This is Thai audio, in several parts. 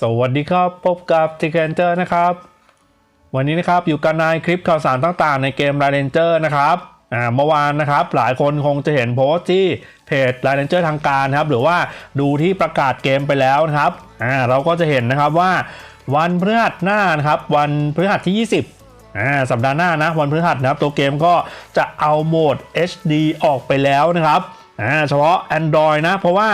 สวัสดีครับ พบกับ t ิ k เ n อร์นะครับ วันนี้นะครับอยู่กันในคลิปข่าวสารต่างๆ ในเกม r ร d เ n อร์นะครับอ่าเมื่อวานนะครับหลายคนคงจะเห็นโพสต์ที่เพจ r ร d เ n อร์ทางการครับ หรือว่าดูที่ประกาศเกมไปแล้วนะครับอ่าเราก็จะเห็นนะครับว่าวันพฤหัสหน้านะครับ วันพฤหัสที่ 20อ่าสัปดาห์หน้านะวันพฤหัสนะครับตัวเกมก็จะเอาโหมด HD ออกไปแล้วนะครับ อ่าเฉพาะ Android นะ เพราะว่า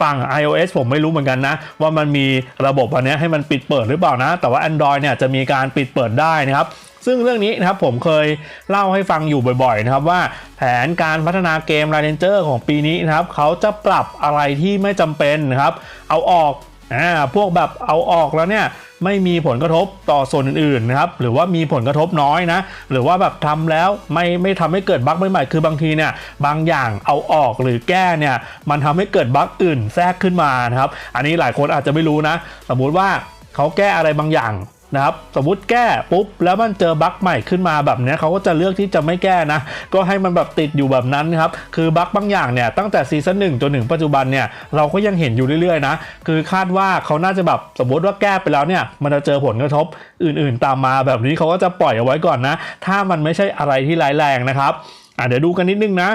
ฝั่ง iOS ผมไม่รู้เหมือนกันนะ ว่ามันมีระบบอันนี้ให้มันปิดเปิดหรือเปล่านะ แต่ว่า Android เนี่ยจะมีการปิดเปิดได้นะครับซึ่งเรื่องนี้นะครับผมเคยเล่าให้ฟังอยู่บ่อยๆนะครับว่าแผนการพัฒนาเกม r ร d เ n อร์ของปีนี้นะครับเขาจะปรับอะไรที่ไม่จำเป็นนะครับเอาออก อ่าพวกแบบเอาออกแล้วเนี่ยไม่มีผลกระทบต่อส่วนอื่นๆนะครับหรือว่ามีผลกระทบน้อยนะ หรือว่าแบบทำแล้วไม่ไม่ทำให้เกิดบั๊กใหม่ๆคือบางทีเนี่ยบางอย่างเอาออกหรือแก้เนี่ยมันทำให้เกิดบั๊กอื่นแทรกขึ้นมานะครับ อันนี้หลายคนอาจจะไม่รู้นะ สมมุติว่าเขาแก้อะไรบางอย่าง นะครับสมมติแก้ปุ๊บแล้วมันเจอบั๊กใหม่ขึ้นมาแบบนี้เขาก็จะเลือกที่จะไม่แก้นะ ก็ให้มันแบบติดอยู่แบบนั้นครับคือบั๊กบางอย่างเนี่ยตั้งแต่ซีซั่นหนึ่งจนถึงปัจจุบันเนี่ยเราก็ยังเห็นอยู่เรื่อยๆนะคือคาดว่าเขาน่าจะแบบสมมติว่าแก้ไปแล้วเนี่ยมันจะเจอผลกระทบอื่นๆ ตามมาแบบนี้เขาก็จะปล่อยเอาไว้ก่อนนะ ถ้ามันไม่ใช่อะไรที่ร้ายแรงนะครับอะเดี๋ยวดูกันนิดนึงนะ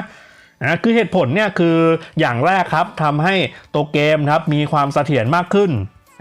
นะคือเหตุผลเนี่ยคืออย่างแรกครับทำให้ตัวเกมครับมีความเสถียรมากขึ้น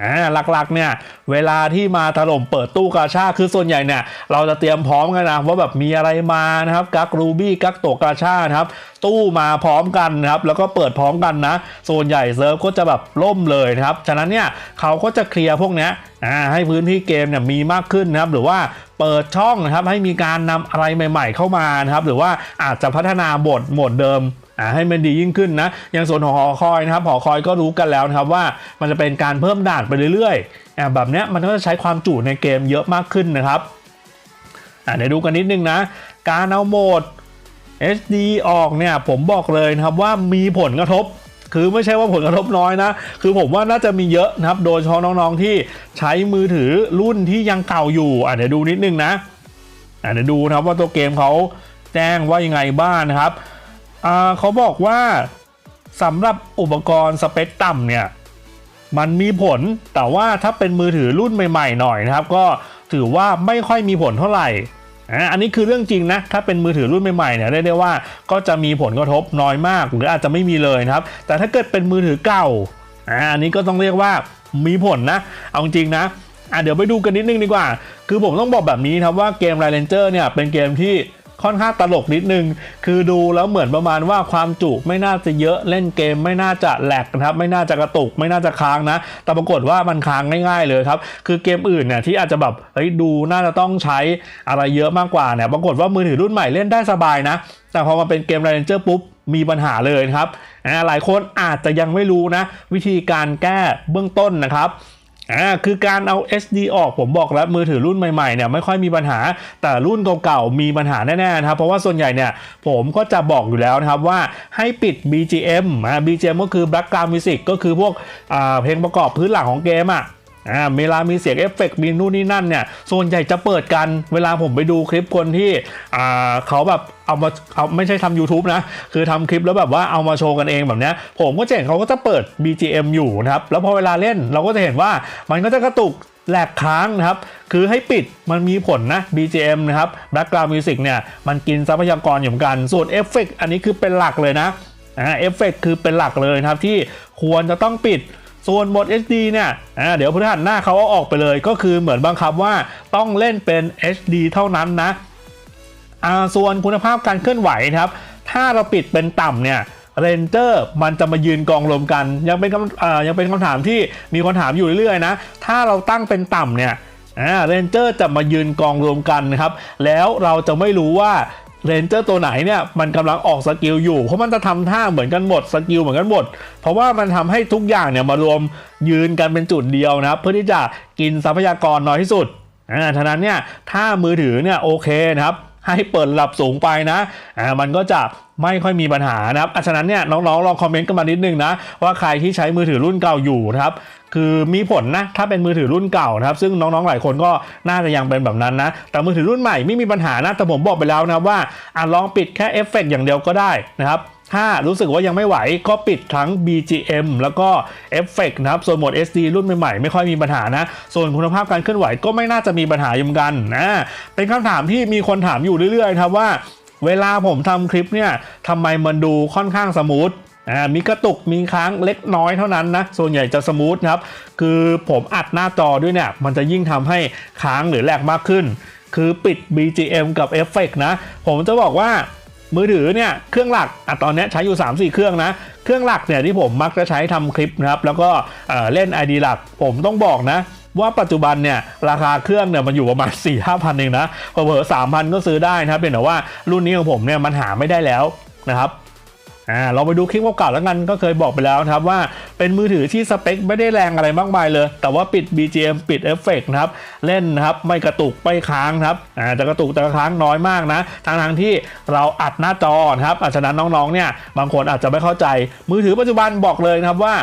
อ่าหลักๆเนี่ยเวลาที่มาถล่มเปิดตู้กาชาคือส่วนใหญ่เนี่ยเราจะเตรียมพร้อมกันนะว่าแบบมีอะไรมานะครับกักรูบี้กักโตกาชานะครับตู้มาพร้อมกันนะครับแล้วก็เปิดพร้อมกันนะส่วนใหญ่เซิร์ฟก็จะแบบล่มเลยนะครับฉะนั้นเนี่ยเขาก็จะเคลียร์พวกเนี้ยอ่าให้พื้นที่เกมเนี่ยมีมากขึ้นนะครับหรือว่าเปิดช่องนะครับให้มีการนำอะไรใหม่ ๆ เข้ามานะครับหรือว่าอาจจะพัฒนาบทหมดเดิม อ่าให้มันดียิ่งขึ้นนะอย่างส่วนของหอคอยนะครับหอคอยก็รู้กันแล้วนะครับว่ามันจะเป็นการเพิ่มด่านไปเรื่อยๆอ่าแบบเนี้ยมันก็จะใช้ความจุในเกมเยอะมากขึ้นนะครับอ่าเดี๋ยวดูกันนิดนึงนะ การเอาโหมด HD ออกเนี่ยผมบอกเลยนะครับว่ามีผลกระทบคือไม่ใช่ว่าผลกระทบน้อยนะ คือผมว่าน่าจะมีเยอะนะครับ โดยเฉพาะน้องๆที่ใช้มือถือรุ่นที่ยังเก่าอยู่อะเดี๋ยวดูนิดนึงนะอะเดี๋ยวดูนะครับว่าตัวเกมเขาแจ้งว่ายังไงบ้างนะครับ เขาบอกว่าสำหรับอุปกรณ์สเปคต่ำเนี่ย มันมีผลแต่ว่าถ้าเป็นมือถือรุ่นใหม่ๆหน่อยนะครับ ก็ถือว่าไม่ค่อยมีผลเท่าไหร่อันนี้คือเรื่องจริงนะ ถ้าเป็นมือถือรุ่นใหม่ๆเนี่ยเรียกได้ว่าก็จะมีผลกระทบน้อยมาก หรืออาจจะไม่มีเลยนะครับ แต่ถ้าเกิดเป็นมือถือเก่าอันนี้ก็ต้องเรียกว่ามีผลนะ เอาจริงนะอะเดี๋ยวไปดูกันนิดนึงดีกว่า คือผมต้องบอกแบบนี้ครับว่าเกม r ร d เ n อร์เนี่ยเป็นเกมที่ ค่อนข้างตลกนิดนึง คือดูแล้วเหมือนประมาณว่าความจุไม่น่าจะเยอะเล่นเกม ไม่น่าจะแหลกนะครับ ไม่น่าจะกระตุก ไม่น่าจะค้างนะ แต่ปรากฏว่ามันค้างง่าย ๆ เลยครับ คือเกมอื่นเนี่ยที่อาจจะแบบเฮ้ยดูน่าจะต้องใช้อะไรเยอะมากกว่าเนี่ยปรากฏว่ามือถือรุ่นใหม่เล่นได้สบายนะ แต่พอมาเป็นเกม r ร d เ n อร์ปุ๊บมีปัญหาเลยครับหลายคนอาจจะยังไม่รู้นะ วิธีการแก้เบื้องต้นนะครับ อ่าคือการเอา SD ออกผมบอกแล้วมือถือรุ่นใหม่ๆเนี่ยไม่ค่อยมีปัญหาแต่รุ่นเก่าๆมีปัญหาแน่ๆนะครับเพราะว่าส่วนใหญ่เนี่ยผมก็จะบอกอยู่แล้วนะครับว่าให้ปิด BGM อ่า BGM ก็คือ Background Music ก็คือพวกอ่าเพลงประกอบพื้นหลังของเกมอะ อ่าเวลามีเสียงเอฟเฟกต์มีนู่นนี่นั่นเนี่ยส่วนใหญ่จะเปิดกันเวลาผมไปดูคลิปคนที่อ่าเขาแบบเอามาเอาไม่ใช่ทำ YouTube นะ คือทำคลิปแล้วแบบว่าเอามาโชว์กันเองแบบเนี้ยผมก็จะเห็นเขาก็จะเปิด BGM อยู่นะครับ แล้วพอเวลาเล่นเราก็จะเห็นว่ามันก็จะกระตุกแหลกค้างนะครับ คือให้ปิดมันมีผลนะ BGM นะครับ Background Music เนี่ยมันกินทรัพยากรอยู่เหมือนกัน ส่วนเอฟเฟกต์อันนี้คือเป็นหลักเลยนะอ่าเอฟเฟกคือเป็นหลักเลยนะครับที่ควรจะต้องปิด ส่วนโหมด HD เนี่ยเดี๋ยวพฤหัสหน้าเขาเอาออกไปเลยก็คือเหมือนบังคับว่าต้องเล่นเป็น HD เท่านั้นนะส่วนคุณภาพการเคลื่อนไหวนะครับ ถ้าเราปิดเป็นต่ำเนี่ยเรนเจอร์มันจะมายืนกองรวมกัน ยังเป็นคำยังเป็นคำถามที่มีคนถามอยู่เรื่อยๆนะ ถ้าเราตั้งเป็นต่ำเนี่ยเรนเจอร์จะมายืนกองรวมกันครับ แล้วเราจะไม่รู้ว่า เรนเจอร์ตัวไหนเนี่ยมันกำลังออกสกิลอยู่ เพราะมันจะทำท่าเหมือนกันหมดสกิลเหมือนกันหมด เพราะว่ามันทำให้ทุกอย่างเนี่ยมารวมยืนกันเป็นจุดเดียวนะครับเพื่อที่จะกินทรัพยากรน้อยที่สุดอ่าฉะนั้นเนี่ยถ้ามือถือเนี่ยโอเคนะครับ ให้เปิดระดับสูงไปนะอ่ามันก็จะไม่ค่อยมีปัญหานะครับอะฉะนั้นเนี่ยน้องๆลองคอมเมนต์กันมานิดนึงนะว่าใครที่ใช้มือถือรุ่นเก่าอยู่นะครับคือมีผลนะถ้าเป็นมือถือรุ่นเก่านะครับ ซึ่งน้องๆหลายคนก็น่าจะยังเป็นแบบนั้นนะ แต่มือถือรุ่นใหม่ไม่มีปัญหานะแต่ผมบอกไปแล้วนะว่าอะลองปิดแค่เอฟเฟกต์อย่างเดียวก็ได้นะครับ ถ้ารู้สึกว่ายังไม่ไหวก็ปิดทั้ง BGM แล้วก็เอฟเฟกนะครับ ส่วนโหมด SD รุ่นใหม่ๆ ไม่ค่อยมีปัญหานะ ส่วนคุณภาพการเคลื่อนไหวก็ไม่น่าจะมีปัญหาอยู่เหมือนกันนะเป็นคำถามที่มีคนถามอยู่เรื่อยๆครับว่า เวลาผมทำคลิปเนี่ยทำไมมันดูค่อนข้างสมูทอ่ามีกระตุกมีค้างเล็กน้อยเท่านั้นนะ ส่วนใหญ่จะสมูทครับ คือผมอัดหน้าจอด้วยเนี่ย มันจะยิ่งทำให้ค้างหรือแหลกมากขึ้น คือปิด BGM กับเอฟเฟกต์นะ ผมจะบอกว่า มือถือเนี่ยเครื่องหลักอะตอนนี้ใช้อยู่ 3-4 เครื่องนะ เครื่องหลักเนี่ยที่ผมมักจะใช้ทำคลิปนะครับ แล้วก็เอ่อเล่น ID หลักผมต้องบอกนะว่าปัจจุบันเนี่ยราคาเครื่องเนี่ยมันอยู่ประมาณ 4 5 0 0 0เองนะเผลอสามพันก็ซื้อได้นะครับเพียงแต่ว่ารุ่นนี้ของผมเนี่ยมันหาไม่ได้แล้วนะครับ อ่าเราไปดูคลิปเก่าๆแล้วกันก็เคยบอกไปแล้วนะครับว่าเป็นมือถือที่สเปคไม่ได้แรงอะไรมากมายเลย แต่ว่าปิด BGM ปิดเอฟเฟกต์นะครับเล่นนะครับไม่กระตุกไม่ค้างครับอ่าจะกระตุกแต่ค้างน้อยมากนะทั้งทางที่เราอัดหน้าจอนะครับอาฉะนั้นน้องๆเนี่ยบางคนอาจจะไม่เข้าใจ มือถือปัจจุบันบอกเลยนะครับว่า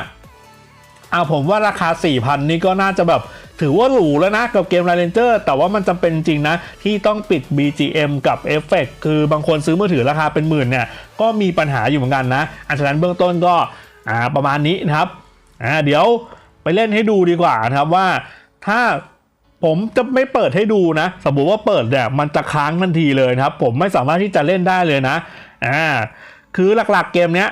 เอาผมว่าราคา 4,000 นี่ก็น่าจะแบบ ถือว่าหรูแล้วนะกับเกม r ร d เ n อร์แต่ว่ามันจำเป็นจริงนะ ที่ต้องปิด BGM กับเอฟเฟกคือบางคนซื้อมือถือราคาเป็นหมื่นเนี่ย ก็มีปัญหาอยู่เหมือนกันนะ อันฉะนั้นเบื้องต้นก็ประมาณนี้นะครับเดี๋ยวไปเล่นให้ดูดีกว่านะครับว่าถ้าผมจะไม่เปิดให้ดูนะ สมมติว่าเปิดเนี่ยมันจะค้างทันทีเลยนะครับ ผมไม่สามารถที่จะเล่นได้เลยนะอ่าคือหลักๆเกมเนี้ย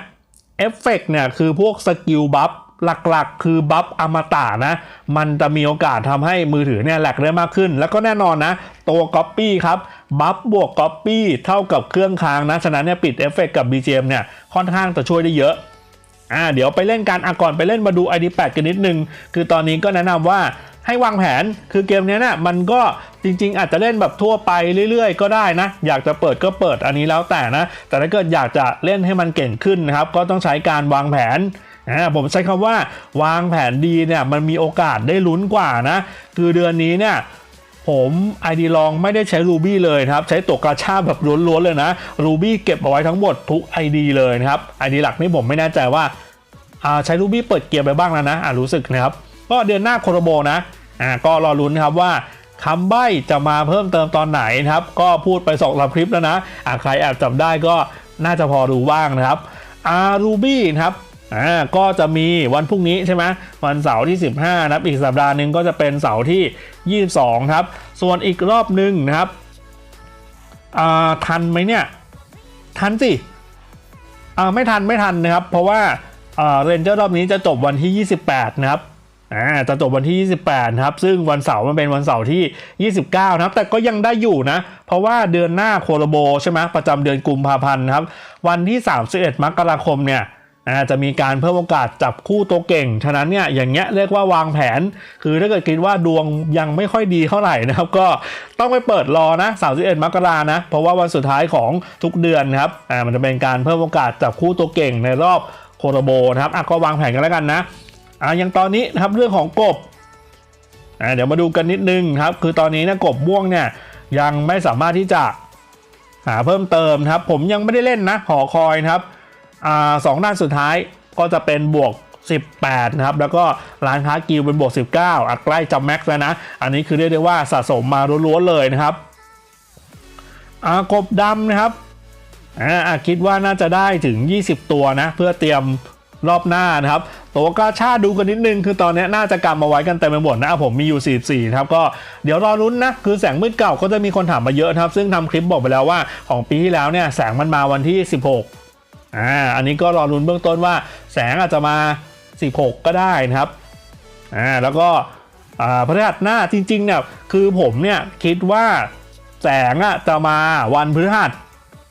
เอฟเฟกเนี่ยคือพวกสกิลบัฟ หลักๆ คือบัฟอมตะนะ มันจะมีโอกาสทำให้มือถือเนี่ยแหลกได้มากขึ้น แล้วก็แน่นอนนะ ตัวก๊อปปี้ครับบัฟบวกก๊อปปี้เท่ากับเครื่องค้างนะ ฉะนั้นเนี่ยปิดเอฟเฟกกับ BGM เนี่ยค่อนข้างจะช่วยได้เยอะอ่าเดี๋ยวไปเล่นการอะก่อนไปเล่นมาดู ID8 กันนิดนึง คือตอนนี้ก็แนะนำว่าให้วางแผนคือเกมเนี้ยนะมันก็จริง ๆ อาจจะเล่นแบบทั่วไปเรื่อย ๆ ก็ได้นะ อยากจะเปิดก็เปิดอันนี้แล้วแต่นะ แต่ถ้าเกิดอยากจะเล่นให้มันเก่งขึ้นนะครับ ก็ต้องใช้การวางแผน อ่าผมใช้คำว่าวางแผนดีเนี่ยมันมีโอกาสได้ลุ้นกว่านะ คือเดือนนี้เนี่ยผม ID ลองไม่ได้ใช้ Ruby เลยครับ ใช้ตัวกาชาแบบล้วนๆเลยนะ Ruby เก็บเอาไว้ทั้งหมดทุก ID เลยนะครับ ID หลักนี่ผมไม่แน่ใจว่าอ่าใช้ Ruby เปิดเกียร์ไปบ้างแล้วนะรู้สึกนะครับ ก็เดือนหน้าโคโรโบนะอ่าก็รอลุ้นครับว่าคำใบ้จะมาเพิ่มเติมตอนไหนนะครับ ก็พูดไปสองสามคลิปแล้วนะอ่าใครแอบจำได้ก็น่าจะพอรู้บ้างนะครับอ่า Ruby นะครับ อ่าก็จะมีวันพรุ่งนี้ใช่ไหมวันเสาร์ที่ 15นะครับอีกสัปดาห์หนึ่งก็จะเป็นเสาร์ที่ 22 ครับ ส่วนอีกรอบหนึ่งนะครับอ่าทันไหมเนี่ย ทันสิอ่าไม่ทันไม่ทันนะครับ เพราะว่าอ่าเรนเจอร์รอบนี้จะจบวันที่ 28 นะครับอ่าจะจบวันที่ 28นะครับ ซึ่งวันเสาร์มันเป็นวันเสาร์ที่ 29 นะครับ แต่ก็ยังได้อยู่นะ เพราะว่าเดือนหน้าโคโลโบใช่ไหมประจำเดือนกุมภาพันธ์ครับ วันที่ 31 มกราคมเนี่ย จะมีการเพิ่มโอกาสจับคู่ตัวเก่ง ฉะนั้นเนี่ยอย่างเงี้ยเรียกว่าวางแผน คือถ้าเกิดคิดว่าดวงยังไม่ค่อยดีเท่าไหร่นะครับ ก็ต้องไปเปิดรอนะ31มกรานะ เพราะว่าวันสุดท้ายของทุกเดือนนะครับอ่ามันจะเป็นการเพิ่มโอกาสจับคู่ตัวเก่งในรอบโคโรโบนะครับอะก็วางแผนกันแล้วกันนะอ่าอย่างตอนนี้นะครับเรื่องของกบอ่าเดี๋ยวมาดูกันนิดนึงครับ คือตอนนี้นะกบม่วงเนี่ยยังไม่สามารถที่จะหาเพิ่มเติมครับ ผมยังไม่ได้เล่นนะหอคอยนะครับ สองด้านสุดท้ายก็จะเป็นบวก 18 นะครับ แล้วก็ร้านค้ากิลเป็นบวก 19อะใกล้จะแม็กซ์แล้วนะ อันนี้คือเรียกได้ว่าสะสมมาล้วนๆเลยนะครับอ่ากบดำนะครับอ่าคิดว่าน่าจะได้ถึง 20 ตัวนะ เพื่อเตรียมรอบหน้านะครับ ตัวกาชาดูกันนิดนึง คือตอนนี้น่าจะกำมาไว้กันเต็มไปหมดนะอะผมมีอยู่ 44 นะครับ ก็เดี๋ยวรอรุ้นนะ คือแสงมืดเก่าก็จะมีคนถามมาเยอะนะครับ ซึ่งทำคลิปบอกไปแล้วว่าของปีที่แล้วเนี่ยแสงมันมาวันที่ 16 อ่าอันนี้ก็รอรุนเบื้องต้นว่าแสงอาจจะมา 16 ก็ได้นะครับอ่าแล้วก็อ่าพฤหัสหน้าจริงๆเนี่ยคือผมเนี่ยคิดว่าแสงอะจะมาวันพฤหัส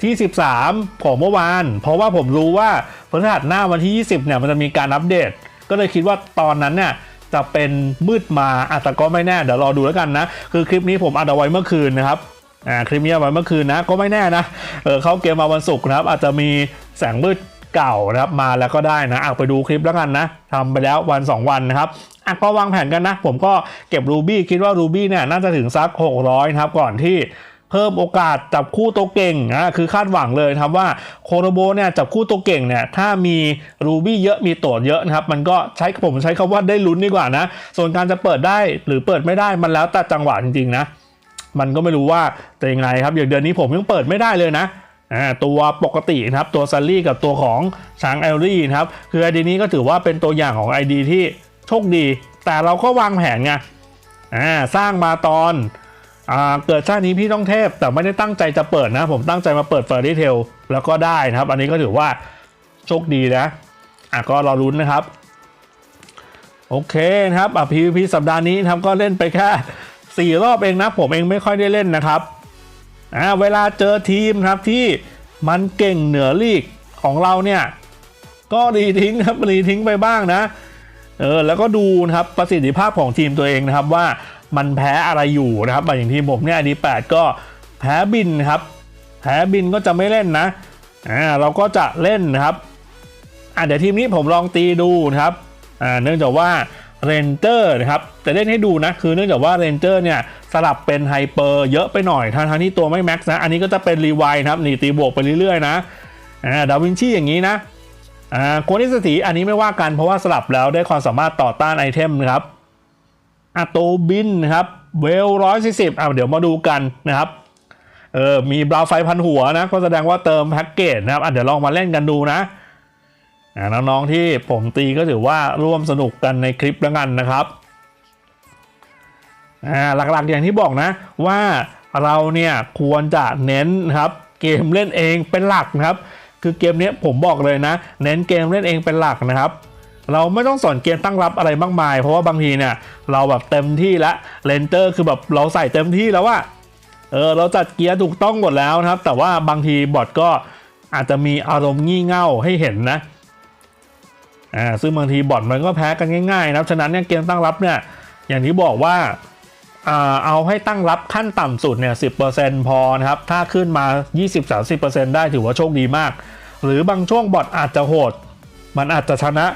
ที่ 13 ของเมื่อวาน เพราะว่าผมรู้ว่าพฤหัสหน้าวันที่ 20เนี่ยมันจะมีการอัปเดต ก็เลยคิดว่าตอนนั้นเนี่ยจะเป็นมืดมาอาจจะแต่ก็ไม่แน่เดี๋ยวรอดูแล้วกันนะ คือคลิปนี้ผมอัดเอาไว้เมื่อคืนนะครับ อ่าคลิปนี้เอาไว้เมื่อคืนนะก็ไม่แน่นะเออเข้าเกมมาวันศุกร์นะครับ อาจจะมีแสงมืดเก่านะครับมาแล้วก็ได้นะอะไปดูคลิปแล้วกันนะทำไปแล้ววัน 2 วันนะครับอะก็วางแผนกันนะ ผมก็เก็บรูบี้คิดว่ารูบี้เนี่ยน่าจะถึงสัก 600 นะครับ ก่อนที่เพิ่มโอกาสจับคู่ตัวเก่งอะคือคาดหวังเลยครับว่าโคโรโบเนี่ยจับคู่ตัวเก่งเนี่ยถ้ามีรูบี้เยอะมีตัวเยอะนะครับมันก็ใช้ผมใช้คำว่าได้ลุ้นดีกว่านะ ส่วนการจะเปิดได้หรือเปิดไม่ได้มันแล้วแต่จังหวะจริงๆนะ มันก็ไม่รู้ว่าจะยังไงครับอย่างเดือนนี้ผมยังเปิดไม่ได้เลยนะตัวปกตินะครับตัวซัลลี่กับตัวของช้างเอลลี่นะครับคือไอดีนี้ก็ถือว่าเป็นตัวอย่างของ ID ที่โชคดี แต่เราก็วางแผนไงสร้างมาตอนอเกิดชาตินี้พี่ต้องเทพ แต่ไม่ได้ตั้งใจจะเปิดนะ ผมตั้งใจมาเปิดเฟอร์ดี้เทลแล้วก็ได้นะครับ อันนี้ก็ถือว่าโชคดีนะอะก็รอลุ้นนะครับ โอเคนะครับอะ PVP สัปดาห์นี้นะครับก็เล่นไปแค่ สี่รอบเองนะ ผมเองไม่ค่อยได้เล่นนะครับอ่าเวลาเจอทีมครับที่มันเก่งเหนือลีกของเราเนี่ย ก็รีทิ้งครับรีทิ้งไปบ้างนะเออแล้วก็ดูนะครับประสิทธิภาพของทีมตัวเองนะครับว่ามันแพ้อะไรอยู่นะครับอย่างทีมผมเนี่ยดีแปดก็แพ้บินครับ แพ้บินก็จะไม่เล่นนะอ่าเราก็จะเล่นนะครับอ่าเดี๋ยวทีมนี้ผมลองตีดูนะครับอ่าเนื่องจากว่า เรนเจอร์นะครับจะเล่นให้ดูนะ คือเนื่องจากว่าเรนเจอร์เนี่ยสลับเป็นไฮเปอร์เยอะไปหน่อยทั้งที่ตัวไม่แม็กซ์นะ อันนี้ก็จะเป็นรีไวนะครับหนีตีบวกไปเรื่อยๆนะอ่าดาวินชีอย่างนี้นะอ่าโคนิสถีอันนี้ไม่ว่ากันเพราะว่าสลับแล้วได้ความสามารถต่อต้านไอเทมนะครับอะโตบินครับเวลร้อยสี่สิบอ่าเดี๋ยวมาดูกันนะครับเออมีบราวไฟพันหัวนะก็แสดงว่าเติมแพ็กเกจนะครับอะเดี๋ยวลองมาเล่นกันดูนะ น้องๆที่ผมตีก็ถือว่าร่วมสนุกกันในคลิปแล้วกันนะครับอ่าหลักๆอย่างที่บอกนะว่าเราเนี่ยควรจะเน้นครับเกมเล่นเองเป็นหลักนะครับ คือเกมนี้ผมบอกเลยนะ เน้นเกมเล่นเองเป็นหลักนะครับ เราไม่ต้องสอนเกมตั้งรับอะไรมากมาย เพราะว่าบางทีเนี่ยเราแบบเต็มที่แล้วเลนเตอร์คือแบบเราใส่เต็มที่แล้วว่าเออเราจัดเกียร์ถูกต้องหมดแล้วนะครับ แต่ว่าบางทีบอทก็อาจจะมีอารมณ์งี่เง่าให้เห็นนะ อ่าซึ่งบางทีบอทมันก็แพ้กันง่ายๆนะครับฉะนั้นเนี่ยเกมตั้งรับเนี่ยอย่างที่บอกว่าอ่าเอาให้ตั้งรับขั้นต่ำสุดเนี่ยสิพอนะครับ ถ้าขึ้นมา 20-30%ได้ถือว่าโชคดีมาก หรือบางช่วงบอทอาจจะโหด มันอาจจะชนะ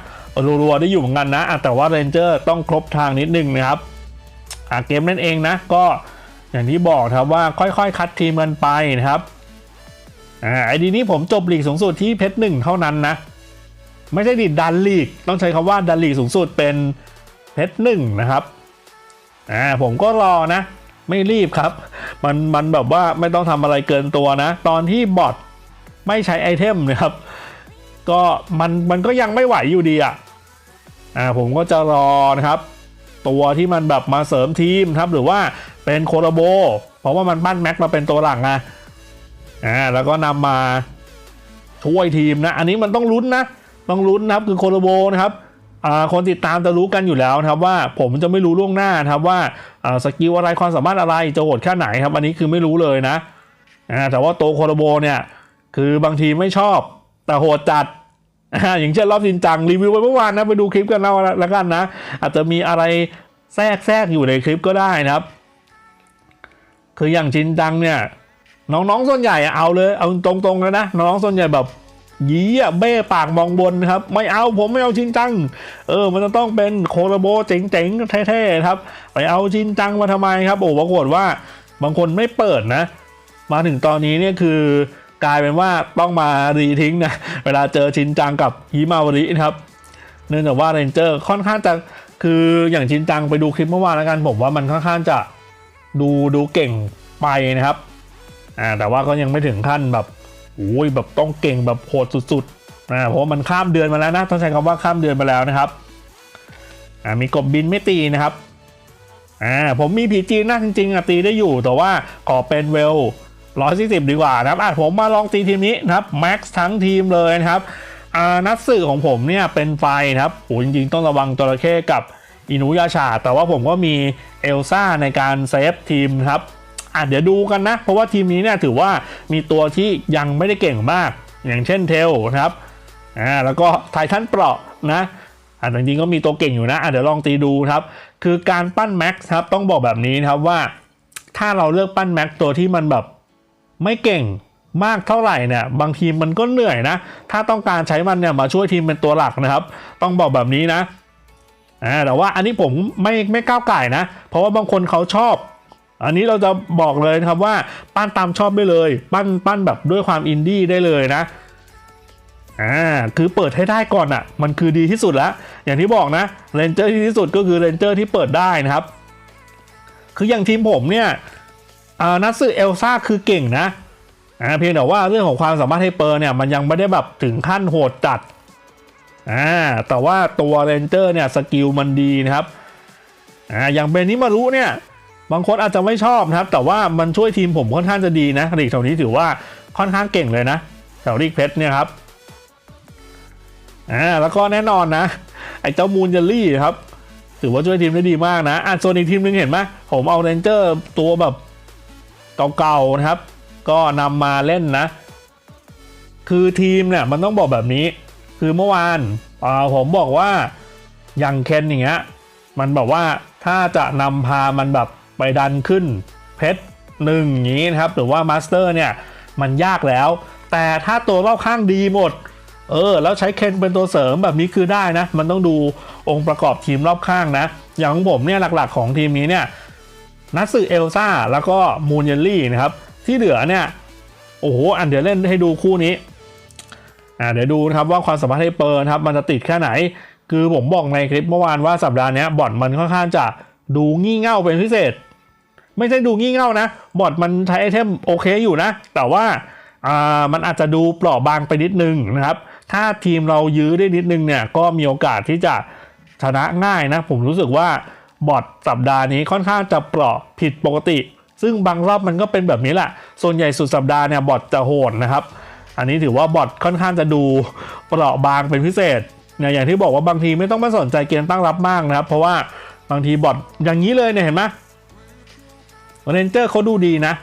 รัวๆได้อยู่เหมือนกันนะ แต่ว่าเรนเจอร์ต้องครบทางนิดนึงนะครับเกมนั่นเองนะ ก็อย่างที่บอกครับว่าค่อยๆ คัดทีมกันไปนะครับอ่าไอดีนี้ผมจบลีกสูงสุดที่เพชรหนึ่งเท่านั้นนะ ไม่ใช่ดิดันลีก ต้องใช้คำว่าดันลีกสูงสุดเป็นเพชรหนึ่งนะครับอ่าผมก็รอนะ ไม่รีบครับ มันมันแบบว่าไม่ต้องทำอะไรเกินตัวนะ ตอนที่บอทไม่ใช้ไอเทมนะครับ ก็มันมันก็ยังไม่ไหวอยู่ดีอะอ่าผมก็จะรอนะครับ ตัวที่มันแบบมาเสริมทีมครับหรือว่าเป็นโคโรโบ เพราะว่ามันปั้นแม็กมาเป็นตัวหลังไงอ่าแล้วก็นำมาช่วยทีมนะ อันนี้มันต้องลุ้นนะ ต้องลุ้นนะครับคือโคโรโบนะครับคนติดตามจะรู้กันอยู่แล้วนะครับว่าผมจะไม่รู้ล่วงหน้านะครับว่าสกิลอะไรความสามารถอะไรจะโหดแค่ไหนครับอันนี้คือไม่รู้เลยนะแต่ว่าโตโคโรโบเนี่ยคือบางทีไม่ชอบแต่โหดจัดอย่างเช่นรอบจินจังรีวิวไปเมื่อวานนะไปดูคลิปกันแล้วแล้วกันนะ อาจจะมีอะไรแทรกแทรกอยู่ในคลิปก็ได้นะครับ คืออย่างจินจังเนี่ยน้องๆส่วนใหญ่เอาเลยเอาตรงๆแล้วนะน้องๆส่วนใหญ่แบบ ยีอเบ้ปากมองบนครับ ไม่เอาผมไม่เอาชินจัง เออ มันจะต้องเป็นโคโรโบเจ๋งๆเท่ๆครับไปเอาชินจังมาทำไมครับ โอ้ปรากฏว่าบางคนไม่เปิดนะ มาถึงตอนนี้เนี่ยคือกลายเป็นว่าต้องมารีทิ้งนะ เวลาเจอชินจังกับฮิมาวรินะครับ เนื่องจากว่าเรนเจอร์ค่อนข้างจะคืออย่างชินจังไปดูคลิปเมื่อวานแล้วกันผมว่ามันค่อนข้างจะดูดูเก่งไปนะครับอ่าแต่ว่าก็ยังไม่ถึงขั้นแบบ โอ้ยแบบต้องเก่งแบบโหดสุดๆนะเพราะมันข้ามเดือนมาแล้วนะต้องใช้คำว่าข้ามเดือนมาแล้วนะครับอ่ามีกบบินไม่ตีนะครับอ่าผมมีผีจีนนะจริงๆอะตีได้อยู่แต่ว่าขอเป็นเวล140ดีกว่านะครับอะผมมาลองตีทีมนี้นะครับแม็กซ์ทั้งทีมเลยนะครับอ่านัดสื่อของผมเนี่ยเป็นไฟนะครับโหจริงๆ ต้องระวังจระเข้กับอินุยาชา แต่ว่าผมก็มีเอลซ่าในการเซฟทีมครับ อะเดี๋ยวดูกันนะ เพราะว่าทีมนี้เนี่ยถือว่ามีตัวที่ยังไม่ได้เก่งมาก อย่างเช่นเทลนะครับอ่าแล้วก็ไททันเปราะนะอะจริงๆก็มีตัวเก่งอยู่นะอะเดี๋ยวลองตีดูครับ คือการปั้นแม็กซ์ครับต้องบอกแบบนี้นะครับว่า ถ้าเราเลือกปั้นแม็กซ์ตัวที่มันแบบไม่เก่งมากเท่าไหร่เนี่ยบางทีมมันก็เหนื่อยนะ ถ้าต้องการใช้มันเนี่ยมาช่วยทีมเป็นตัวหลักนะครับ ต้องบอกแบบนี้นะอ่าแต่ว่าอันนี้ผมไม่ไม่ก้าวไก่นะ เพราะว่าบางคนเขาชอบ อันนี้เราจะบอกเลยนะครับว่าปั้นตามชอบได้เลย ปั้นปั้นแบบด้วยความอินดี้ได้เลยนะอ่าคือเปิดให้ได้ก่อนอะ่ะ มันคือดีที่สุดแล้ว อย่างที่บอกนะเรนเจอร์ที่ที่สุดก็คือเรนเจอร์ที่เปิดได้นะครับ คืออย่างทีมผมเนี่ยอ่านัทสึเอลซ่าคือเก่งนะอ่าเพียงแต่ว่าเรื่องของความสามารถให้เปอร์เนี่ยมันยังไม่ได้แบบถึงขั้นโหดจัดอ่าแต่ว่าตัวเรนเจอร์เนี่ยสกิลมันดีนะครับอ่าอย่างเบนนี้มารู้เนี่ย บางคนอาจจะไม่ชอบนะครับ แต่ว่ามันช่วยทีมผมค่อนข้างจะดีนะลีกแถวนี้ถือว่าค่อนข้างเก่งเลยนะแถวลีกเพชรเนี่ยครับอ่าแล้วก็แน่นอนนะ ไอ้เจ้ามูนเจลลี่ครับ ถือว่าช่วยทีมได้ดีมากนะอะส่วนอีกทีมหนึงเห็นไหมผมเอาเรนเจอร์ตัวแบบเก่าๆนะครับ ก็นำมาเล่นนะ คือทีมเนี่ยมันต้องบอกแบบนี้ คือเมื่อวานาผมบอกว่าอย่างเคนอย่างเงี้ยมันบอกว่าถ้าจะนำพามันแบบ ไปดันขึ้นเพชรหนึ่งอย่างนี้นะครับ หรือว่ามาสเตอร์เนี่ยมันยากแล้ว แต่ถ้าตัวรอบข้างดีหมด เออ แล้วใช้เคนเป็นตัวเสริมแบบนี้คือได้นะ มันต้องดูองค์ประกอบทีมรอบข้างนะ อย่างของผมเนี่ยหลักๆของทีมนี้เนี่ยนัทสึเอลซ่าแล้วก็มูนเยลลี่นะครับ ที่เหลือเนี่ย โอ้โห อันเดี๋ยวเล่นให้ดูคู่นี้ อ่าเดี๋ยวดูนะครับว่าความสามารถให้เปิร์นครับมันจะติดแค่ไหน คือผมบอกในคลิปเมื่อวานว่าสัปดาห์นี้บอทมันค่อนข้างจะดูงี่เง่าเป็นพิเศษ ไม่ใช่ดูงี่เง่านะ บอทมันใช้ไอเทมโอเคอยู่นะ แต่ว่าอ่ามันอาจจะดูเปราะบางไปนิดนึงนะครับ ถ้าทีมเรายื้อได้นิดนึงเนี่ย ก็มีโอกาสที่จะชนะง่ายนะ ผมรู้สึกว่าบอทสัปดาห์นี้ค่อนข้างจะเปราะผิดปกติ ซึ่งบางรอบมันก็เป็นแบบนี้แหละ ส่วนใหญ่สุดสัปดาห์เนี่ยบอทจะโหดนะครับ อันนี้ถือว่าบอทค่อนข้างจะดูเปราะบางเป็นพิเศษเนี่ยอย่างที่บอกว่าบางทีไม่ต้องมาสนใจเกมตั้งรับมากนะครับ เพราะว่าบางทีบอทอย่างนี้เลยเนี่ยเห็นไหม เรนเจอร์เขาดูดีนะ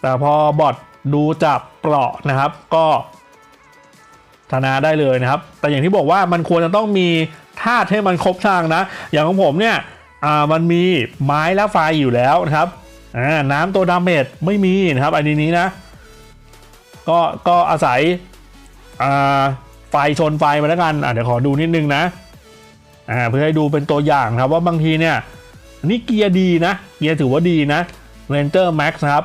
แต่พอบอทดูจับเปราะนะครับก็ชนะได้เลยนะครับ แต่อย่างที่บอกว่ามันควรจะต้องมีธาตุให้มันครบทางนะ อย่างของผมเนี่ยอ่ามันมีไม้และไฟอยู่แล้วนะครับอ่าน้ำตัวดาเมจไม่มีนะครับอันนี้นะ ก็ก็อาศัยอ่าไฟชนไฟมาแล้วกันเดี๋ยวขอดูนิดนึงนะอ่าเพื่อให้ดูเป็นตัวอย่างครับว่าบางทีเนี่ย นี่เกียร์ดีนะ เกียร์ถือว่าดีนะ Ranger Max นะครับ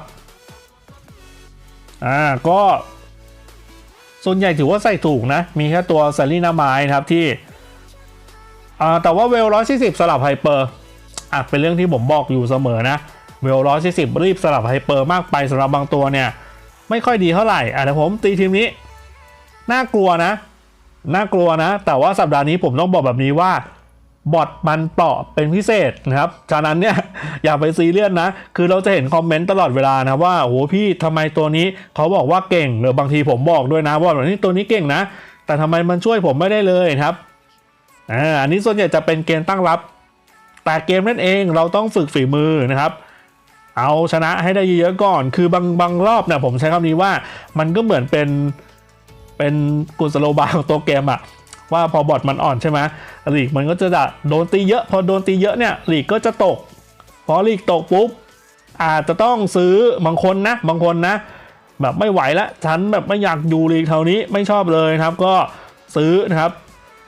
อ่า ก็ ส่วนใหญ่ถือว่าใส่ถูกนะ มีแค่ตัวซารีนาไมนะครับที่ อ่า แต่ว่าเวลร้อยสี่สิบสลับไฮเปอร์ อะ เป็นเรื่องที่ผมบอกอยู่เสมอนะ เวลร้อยสี่สิบรีบสลับไฮเปอร์มากไปสำหรับบางตัวเนี่ย ไม่ค่อยดีเท่าไหร่ อะเดี๋ยวผมตีทีมนี้ น่ากลัวนะ น่ากลัวนะ แต่ว่าสัปดาห์นี้ผมต้องบอกแบบนี้ว่า บอทมันเปราะเป็นพิเศษนะครับฉะนั้นเนี่ยอย่าไปซีเรียสนะ คือเราจะเห็นคอมเมนต์ตลอดเวลานะว่าโอ้โหพี่ทำไมตัวนี้เขาบอกว่าเก่งหรือบางทีผมบอกด้วยนะว่าแบบนี้ตัวนี้เก่งนะ แต่ทำไมมันช่วยผมไม่ได้เลยครับอ่าอันนี้ส่วนใหญ่จะเป็นเกมตั้งรับ แต่เกมนั่นเองเราต้องฝึกฝีมือนะครับเอาชนะให้ได้เยอะๆก่อน คือบางบางรอบเนี่ยผมใช้คำนี้ว่ามันก็เหมือนเป็นเป็นกุศโลบายของตัวเกมอะ ว่าพอบอทมันอ่อนใช่ไหมลีกมันก็จะโดนตีเยอะ พอโดนตีเยอะเนี่ยลีกก็จะตก พอลีกตกปุ๊บอาจจะต้องซื้อบางคนนะ บางคนนะ แบบไม่ไหวแล้วฉันแบบไม่อยากอยู่ลีกแถวนี้ไม่ชอบเลยครับ ก็ซื้อนะครับ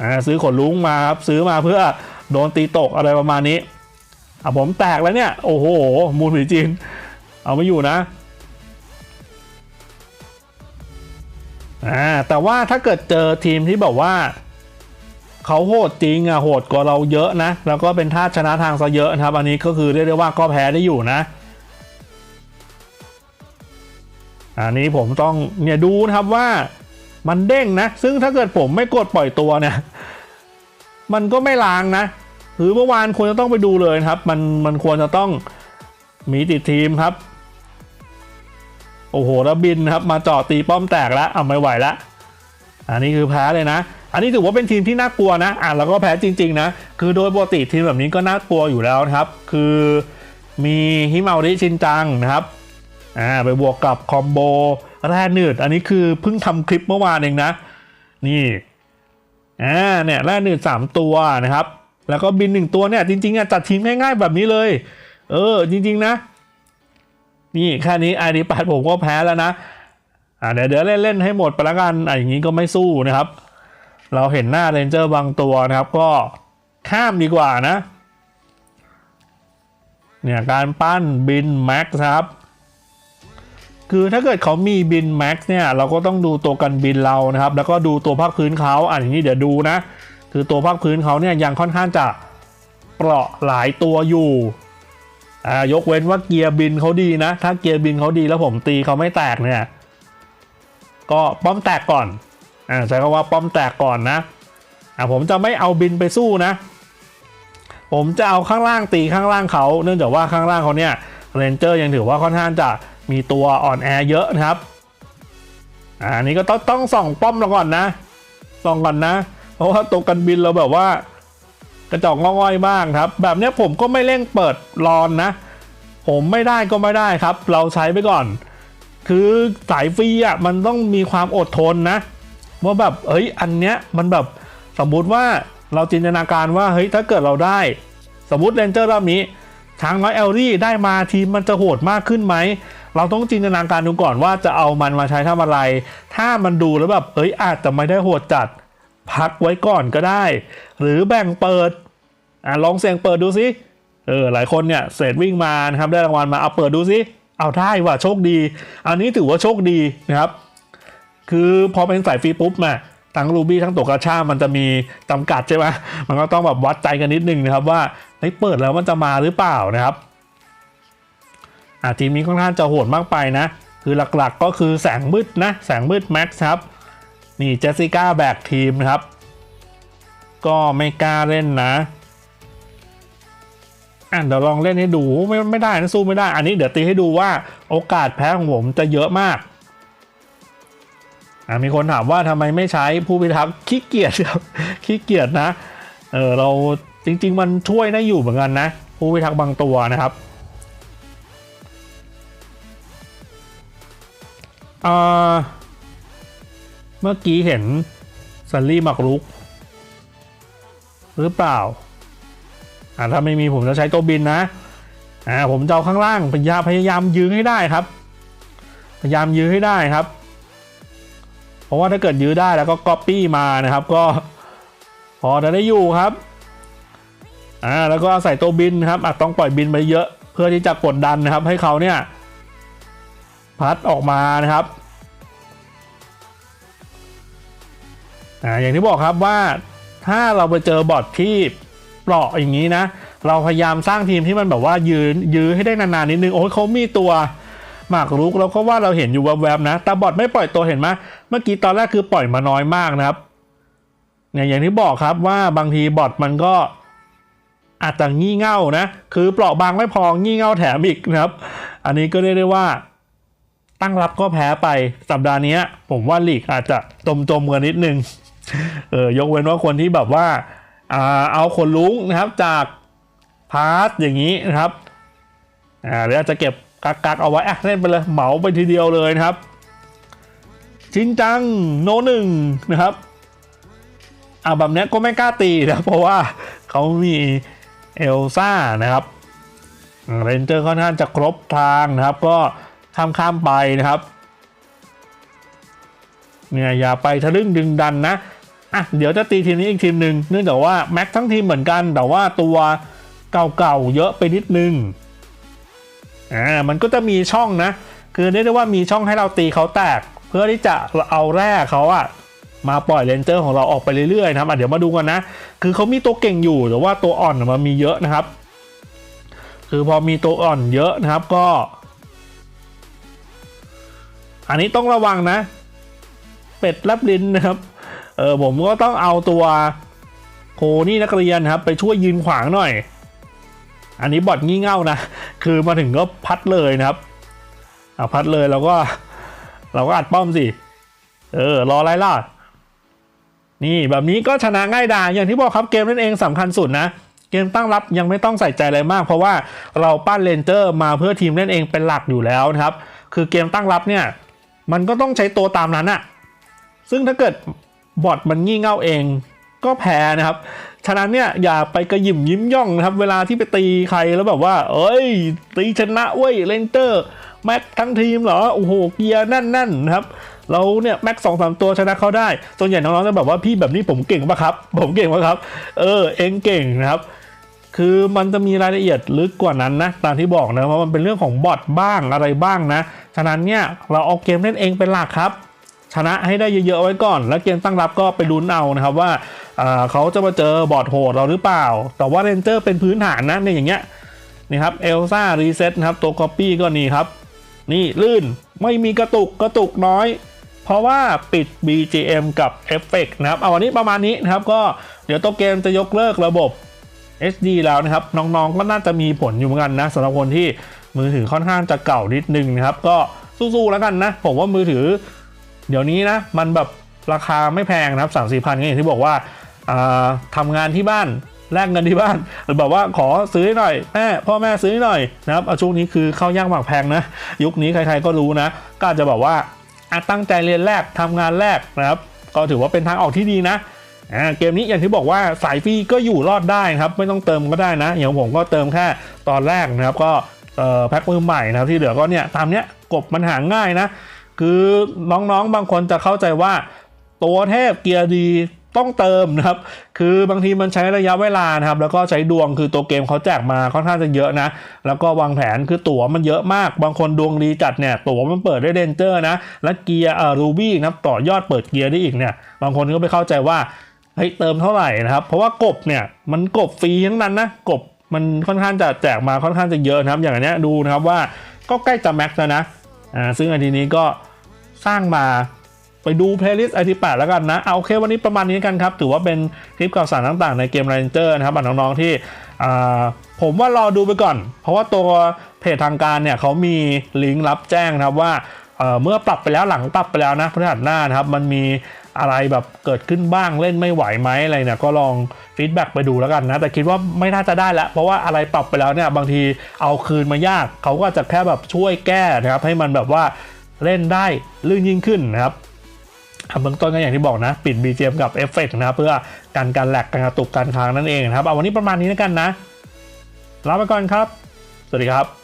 อ่าซื้อขนลุงมาครับซื้อมาเพื่อโดนตีตกอะไรประมาณนี้อะผมแตกแล้วเนี่ย โอ้โห มูลผีจีน เอาไม่อยู่นะอ่าแต่ว่าถ้าเกิดเจอทีมที่แบบว่า เขาโหดจริงอะโหดกว่าเราเยอะนะ แล้วก็เป็นท่าชนะทางซะเยอะนะครับ อันนี้ก็คือเรียกได้ว่าก็แพ้ได้อยู่นะ อันนี้ผมต้องเนี่ยดูนะครับว่ามันเด้งนะ ซึ่งถ้าเกิดผมไม่กดปล่อยตัวเนี่ย มันก็ไม่ล้างนะหรือเมื่อวานควรจะต้องไปดูเลยครับ มันมันควรจะต้องมีติดทีมครับ โอ้โหแล้วบินครับ มาเจาะตีป้อมแตกแล้วอะไม่ไหวแล้วอันนี้คือแพ้เลยนะ อันนี้ถือว่าเป็นทีมที่น่ากลัวนะ อะแล้วก็แพ้จริง ๆ นะ คือโดยปกติทีมแบบนี้ก็น่ากลัวอยู่แล้วนะครับ คือมีฮิมาริชินจังนะครับ อ่าไปบวกกับคอมโบแร่หนืด อันนี้คือเพิ่งทำคลิปเมื่อวานเองนะ นี่ อ่า เนี่ยแร่หนืดสามตัวนะครับ แล้วก็บินหนึ่งตัวเนี่ยจริงๆอะจัดทีมง่ายๆแบบนี้เลย เออ จริง ๆ นะ นี่แค่นี้ไอดีแปดผมก็แพ้แล้วนะ อ่าเดี๋ยวเดี๋ยวเล่นเล่นให้หมดไปละกันอะอย่างนี้ก็ไม่สู้นะครับ เราเห็นหน้าเรนเจอร์บางตัวนะครับ ก็ข้ามดีกว่านะ เนี่ยการปั้นบินแม็กซ์ครับ คือถ้าเกิดเขามีบินแม็กซ์เนี่ย เราก็ต้องดูตัวกันบินเรานะครับ แล้วก็ดูตัวภาคพื้นเขาอะอย่างนี้เดี๋ยวดูนะ คือตัวภาคพื้นเขาเนี่ยยังค่อนข้างจะเปราะหลายตัวอยู่อ่ายกเว้นว่าเกียร์บินเขาดีนะ ถ้าเกียร์บินเขาดีแล้วผมตีเขาไม่แตกเนี่ย ก็ป้อมแตกก่อน อ่าใช้คำว่าป้อมแตกก่อนนะอ่าผมจะไม่เอาบินไปสู้นะ ผมจะเอาข้างล่างตีข้างล่างเขา เนื่องจากว่าข้างล่างเขาเนี่ยเรนเจอร์ยังถือว่าค่อนข้างจะมีตัวอ่อนแอเยอะนะครับอ่าอันนี้ก็ต้องต้องส่องป้อมเราก่อนนะส่องก่อนนะ เพราะว่าตัวกันบินเราแบบว่ากระจอกงอง่อยบ้างครับ แบบนี้ผมก็ไม่เร่งเปิดรอนนะ ผมไม่ได้ก็ไม่ได้ครับ เราใช้ไปก่อน คือสายฟรีอะมันต้องมีความอดทนนะ ว่าแบบเฮ้ยอันเนี้ยมันแบบสมมุติว่าเราจินตนาการว่าเฮ้ยถ้าเกิดเราได้ สมมติเรนเจอร์รอบนี้ช้างน้อยเอลลี่ได้มาทีมมันจะโหดมากขึ้นไหม เราต้องจินตนาการดูก่อนว่าจะเอามันมาใช้ทำอะไร ถ้ามันดูแล้วแบบเอ้ยอาจจะไม่ได้โหดจัด พักไว้ก่อนก็ได้ หรือแบ่งเปิดอะลองเสียงเปิดดูสิเออหลายคนเนี่ยเสร็จวิ่งมานะครับได้รางวัลมาเอาเปิดดูสิเอาได้ว่ะโชคดี อันนี้ถือว่าโชคดีนะครับ คือพอเป็นสายฟรีปุ๊บมาทั้งรูบี้ทั้งตัวกระชามันจะมีจำกัดใช่ไหมมันก็ต้องแบบวัดใจกันนิดนึงนะครับว่าเฮ้เปิดแล้วมันจะมาหรือเปล่านะครับอะทีมนี้ค่อนข้างจะโหดมากไปนะ คือหลักๆก็คือแสงมืดนะ แสงมืดแม็กซ์ครับ นี่เจสสิก้าแบกทีมนะครับ ก็ไม่กล้าเล่นนะอะเดี๋ยวลองเล่นให้ดูไม่ไม่ได้นะสู้ไม่ได้ อันนี้เดี๋ยวตีให้ดูว่าโอกาสแพ้ของผมจะเยอะมาก มีคนถามว่าทำไมไม่ใช้ผู้พิทักษ์ขี้เกียจครับขี้เกียจนะเออเราจริง ๆ มันช่วยได้อยู่เหมือนกันนะ ผู้พิทักษ์บางตัวนะครับเมื่อกี้เห็นซันลี่มักรุก หรือเปล่าอ่าถ้าไม่มีผมจะใช้ตัวบินนะอ่าผมจะเอาข้างล่างพยายามพยายามยื้อให้ได้ครับ พยายามยื้อให้ได้ครับ เพราะว่าถ้าเกิดยื้อได้แล้วก็ก๊อปปี้มานะครับ ก็พอจะได้อยู่ครับอ่าแล้วก็ใส่ตัวบินครับอาจต้องปล่อยบินไปเยอะ เพื่อที่จะกดดันนะครับ ให้เขาเนี่ย พัดออกมานะครับอ่าอย่างที่บอกครับว่าถ้าเราไปเจอบอทที่เปราะอย่างนี้นะ เราพยายามสร้างทีมที่มันแบบว่ายืนยื้อให้ได้นานๆนิดนึงโอ้ยเขามีตัว หมากรุกแล้วก็ว่าเราเห็นอยู่แวบๆนะแต่บอทไม่ปล่อยตัวเห็นไหมเมื่อกี้ตอนแรกคือปล่อยมาน้อยมากนะครับเนี่ยอย่างที่บอกครับว่าบางทีบอทมันก็อาจจะงี่เง่านะ คือเปราะบางไม่พองี่เง่าแถมอีกนะครับ อันนี้ก็เรียกได้ว่า ตั้งรับก็แพ้ไปสัปดาห์นี้ผมว่าลีกอาจจะจมๆกันนิดนึงเออยกเว้นว่าคนที่แบบว่าเอาคนลุ้งนะครับจากพาร์ทอย่างนี้นะครับอ่าหรืออาจจะเก็บ กักกักเอาไว้อะเล่นไปเลยเหมาไปทีเดียวเลยนะครับชินจังโนหนึ่งนะครับอ่าแบบเนี้ยก็ไม่กล้าตีนะเพราะว่าเขามีเอลซ่านะครับเรนเจอร์ค่อนข้างจะครบทางนะครับ ก็ข้ามข้ามไปนะครับเนี่ยอย่าไปทะลึ่งดึงดันนะอะเดี๋ยวจะตีทีมนี้อีกทีมหนึ่งเนื่องจากว่าแม็กทั้งทีมเหมือนกัน แต่ว่าตัวเก่าๆเยอะไปนิดนึง อ่ามันก็จะมีช่องนะ คือเรียกได้ว่ามีช่องให้เราตีเขาแตก เพื่อที่จะเอาแร่เขาอะมาปล่อยเลนเจอร์ของเราออกไปเรื่อยๆนะครับเดี๋ยวมาดูกันนะ คือเขามีตัวเก่งอยู่แต่ว่าตัวอ่อนมันมีเยอะนะครับ คือพอมีตัวอ่อนเยอะนะครับก็ อันนี้ต้องระวังนะ เป็ดแลบลิ้นนะครับ เออผมก็ต้องเอาตัวโคนี่นักเรียนครับ ไปช่วยยืนขวางหน่อย อันนี้บอดงี่เง่านะ คือมาถึงก็พัดเลยนะครับเอาพัดเลยเราก็ เราก็อัดป้อมสิ เออ รออะไรล่ะ นี่แบบนี้ก็ชนะง่ายดายอย่างที่บอกครับเกมนั่นเองสำคัญสุดนะ เกมตั้งรับยังไม่ต้องใส่ใจอะไรมาก เพราะว่าเราปั้นเลนเจอร์มาเพื่อทีมเล่นเองเป็นหลักอยู่แล้วนะครับ คือเกมตั้งรับเนี่ย มันก็ต้องใช้ตัวตามนั้นอะซึ่งถ้าเกิดบอทมันงี่เง่าเองก็แพ้นะครับ ฉะนั้นเนี่ยอย่าไปกระยิมยิ้มย่องนะครับ เวลาที่ไปตีใครแล้วแบบว่า เอ้ย ตีชนะเว้ยเลนเจอร์แม็กทั้งทีมเหรอโอ้โหเกียร์แน่นๆนะครับเราเนี่ยแม็กสองสามตัวชนะเขาได้ส่วนใหญ่น้องๆจะแบบว่าพี่แบบนี้ผมเก่งปะครับ ผมเก่งปะครับ เออเองเก่งนะครับคือมันจะมีรายละเอียดลึกกว่านั้นนะตามที่บอกนะว่ามันเป็นเรื่องของบอทบ้างอะไรบ้างนะฉะนั้นเนี่ยเราเอาเกมเล่นเองเป็นหลักครับ ชนะให้ได้เยอะๆไว้ก่อน แล้วเกมตั้งรับก็ไปลุ้นเอานะครับว่า เขาจะมาเจอบอทโหดเราหรือเปล่า แต่ว่าเรนเจอร์เป็นพื้นฐานนะในอย่างเงี้ยนี่ครับเอลซ่ารีเซ็ตนะครับตัว Copy ก็นี่ครับ นี่ลื่นไม่มีกระตุกกระตุกน้อย เพราะว่าปิด BGM กับเอฟเฟกนะครับ เอาวันนี้ประมาณนี้นะครับ ก็เดี๋ยวตัวเกมจะยกเลิกระบบ HD แล้วนะครับ น้องๆก็น่าจะมีผลอยู่เหมือนกันนะสำหรับคนที่มือถือค่อนข้างจะเก่านิดนึงนะครับ ก็สู้ๆแล้วกันนะ ผมว่ามือถือ เดี๋ยวนี้นะ มันแบบราคาไม่แพงนะครับสามสี่พันก็อย่างที่บอกว่า อ่าทำงานที่บ้านแลกเงินที่บ้านหรือแบบว่าขอซื้อหน่อยแม่พ่อแม่ซื้อหน่อยนะครับเอาช่วงนี้คือข้าวยากหมากแพงนะ ยุคนี้ใครๆก็รู้นะ ก็อาจจะแบบว่าตั้งใจเรียนแรกทำงานแรกนะครับ ก็ถือว่าเป็นทางออกที่ดีนะเกมนี้อย่างที่บอกว่าสายฟรีก็อยู่รอดได้ครับ ไม่ต้องเติมก็ได้นะ อย่างผมก็เติมแค่ตอนแรกนะครับ ก็แพ็คมือใหม่นะครับที่เหลือก็เนี่ยตามเนี้ยกบมันหาง่ายนะ คือน้องๆบางคนจะเข้าใจว่าตัวเทพเกียร์ดี ต้องเติมนะครับ คือบางทีมันใช้ระยะเวลานะครับ แล้วก็ใช้ดวง คือตัวเกมเขาแจกมาค่อนข้างจะเยอะนะ แล้วก็วางแผน คือตั๋วมันเยอะมาก บางคนดวงดีจัดเนี่ย ตั๋วมันเปิดได้เดนเจอร์นะ และเกียร์เอ่อรูบี้นะต่อยอดเปิดเกียร์ได้อีกเนี่ย บางคนก็ไปเข้าใจว่า เฮ้ย เติมเท่าไหร่นะครับ เพราะว่ากบเนี่ย มันกบฟรีทั้งนั้นนะ กบมันค่อนข้างจะแจกมาค่อนข้างจะเยอะนะครับ อย่างนเนี้ยดูนะครับว่า ก็ใกล้จะแม็กซ์แล้วนะ อ่า ซึ่งอันนี้ก็สร้างมา ไปดูเพลย์ลิสต์ไอทีแปดแล้วกันนะเอาโอเควันนี้ประมาณนี้กันครับ ถือว่าเป็นคลิปข่าวสารต่างๆในเกม Ranger นะครับน้องๆที่ผมว่ารอดูไปก่อน เพราะว่าตัวเพจทางการเนี่ยเขามีลิงก์รับแจ้งนะครับว่าเมื่อปรับไปแล้วหลังปรับไปแล้วนะพฤหัสหน้านะครับ มันมีอะไรแบบเกิดขึ้นบ้างเล่นไม่ไหวไหมอะไรเนี่ยก็ลองฟีดแบ็กไปดูแล้วกันนะ แต่คิดว่าไม่น่าจะได้แล้วเพราะว่าอะไรปรับไปแล้วเนี่ยบางทีเอาคืนมายาก เขาก็จะแค่แบบช่วยแก้นะครับ ให้มันแบบว่าเล่นได้ลื่นยิ่งขึ้นนะครับ เบื้องต้นก็อย่างที่บอกนะ ปิด BGM กับเอฟเฟกต์นะครับเพื่อการการแหลกการกระตุกการค้างนั่นเองนะครับเอาวันนี้ประมาณนี้แล้วกันนะลาไปก่อนครับ สวัสดีครับ